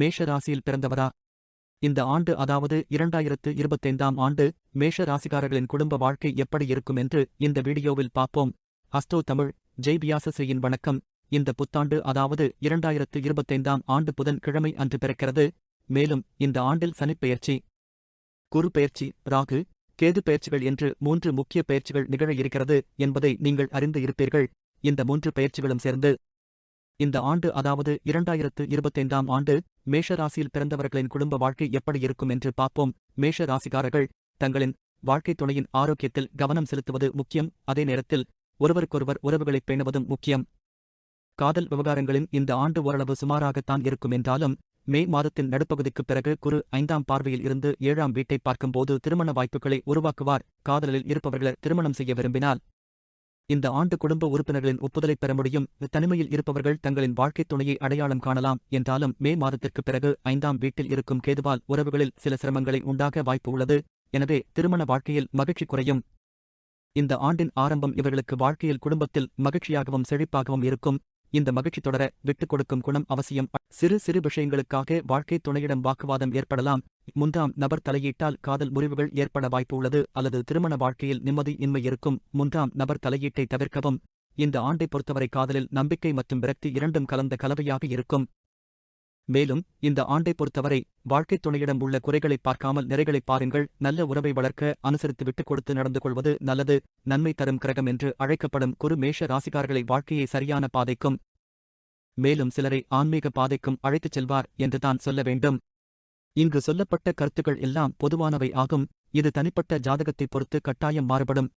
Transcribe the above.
மேஷ ராசியில் பிறந்தவரா? இந்த ஆண்டு அதாவது இரண்டாயிரத்து இருபத்தைந்தாம் ஆண்டு மேஷ ராசிக்காரர்களின் குடும்ப வாழ்க்கை எப்படி இருக்கும் என்று இந்த வீடியோவில் பார்ப்போம். அஸ்டோ தமிழ் ஜெய் வியாசஸ்ரீயின் வணக்கம். இந்த புத்தாண்டு அதாவது இரண்டாயிரத்து இருபத்தைந்தாம் ஆண்டு புதன் கிழமை அன்று பிறக்கிறது. மேலும் இந்த ஆண்டில் சனிப்பெயர்ச்சி குரு பெயர்ச்சி ராகு கேது பெயர்ச்சிகள் என்று மூன்று முக்கிய பெயர்ச்சிகள் நிகழ இருக்கிறது என்பதை நீங்கள் அறிந்து இருப்பீர்கள். இந்த மூன்று பெயர்ச்சிகளும் சேர்ந்து இந்த ஆண்டு அதாவது இரண்டாயிரத்து இருபத்தைந்தாம் ஆண்டு மேஷ ராசியில் பிறந்தவர்களின் குடும்ப வாழ்க்கை எப்படி இருக்கும் என்று பார்ப்போம். மேஷ ராசிக்காரர்கள் தங்களின் வாழ்க்கைத் துணையின் ஆரோக்கியத்தில் கவனம் செலுத்துவது முக்கியம். அதே நேரத்தில் ஒருவருக்கொருவர் உறவுகளைப் பேணுவதும் முக்கியம். காதல் விவகாரங்களின் இந்த ஆண்டு ஓரளவு சுமாராகத்தான் இருக்கும் என்றாலும் மே மாதத்தின் நடுப்பகுதிக்குப் பிறகு குரு ஐந்தாம் பார்வையில் இருந்து ஏழாம் வீட்டை பார்க்கும்போது திருமண வாய்ப்புகளை உருவாக்குவார். காதலில் இருப்பவர்களை திருமணம் செய்ய விரும்பினால் இந்த ஆண்டு குடும்ப உறுப்பினர்களின் ஒப்புதலை பெற முடியும். தனிமையில் இருப்பவர்கள் தங்களின் வாழ்க்கைத் துணையை அடையாளம் காணலாம். என்றாலும் மே மாதத்திற்குப் பிறகு ஐந்தாம் வீட்டில் இருக்கும் கேதுவால் உறவுகளில் சில சிரமங்களை உண்டாக வாய்ப்பு உள்ளது. எனவே திருமண வாழ்க்கையில் மகிழ்ச்சி குறையும். இந்த ஆண்டின் ஆரம்பம் இவர்களுக்கு வாழ்க்கையில் குடும்பத்தில் மகிழ்ச்சியாகவும் செழிப்பாகவும் இருக்கும். இந்த மகிழ்ச்சி தொடர விட்டுக் கொடுக்கும் குணம் அவசியம். சிறு சிறு விஷயங்களுக்காக வாழ்க்கை துணையிடம் வாக்குவாதம் ஏற்படலாம். முந்தாம் நபர் தலையீட்டால் காதல் முறிவுகள் ஏற்பட வாய்ப்பு உள்ளது அல்லது திருமண வாழ்க்கையில் நிம்மதி இன்மை இருக்கும். முந்தாம் நபர் தலையீட்டை தவிர்க்கவும். இந்த ஆண்டை பொறுத்தவரை காதலில் நம்பிக்கை மற்றும் விரக்தி இரண்டும் கலந்த கலவையாக இருக்கும். மேலும் இந்த ஆண்டை பொறுத்தவரை வாழ்க்கைத் துணையிடம் உள்ள குறைகளை பார்க்காமல் நிறைகளை பாருங்கள். நல்ல உறவை வளர்க்க அனுசரித்து விட்டுக் கொடுத்து நடந்து கொள்வது நல்லது. நன்மை தரும் கிரகம் என்று அழைக்கப்படும் குரு மேஷ ராசிக்காரர்களை வாழ்க்கையை சரியான பாதைக்கும் மேலும் சிலரை ஆன்மீக பாதைக்கும் அழைத்துச் செல்வார் என்று தான் சொல்ல வேண்டும். இங்கு சொல்லப்பட்ட கருத்துக்கள் எல்லாம் பொதுவானவை ஆகும். இது தனிப்பட்ட ஜாதகத்தைப் பொறுத்து கட்டாயம் மாறுபடும்.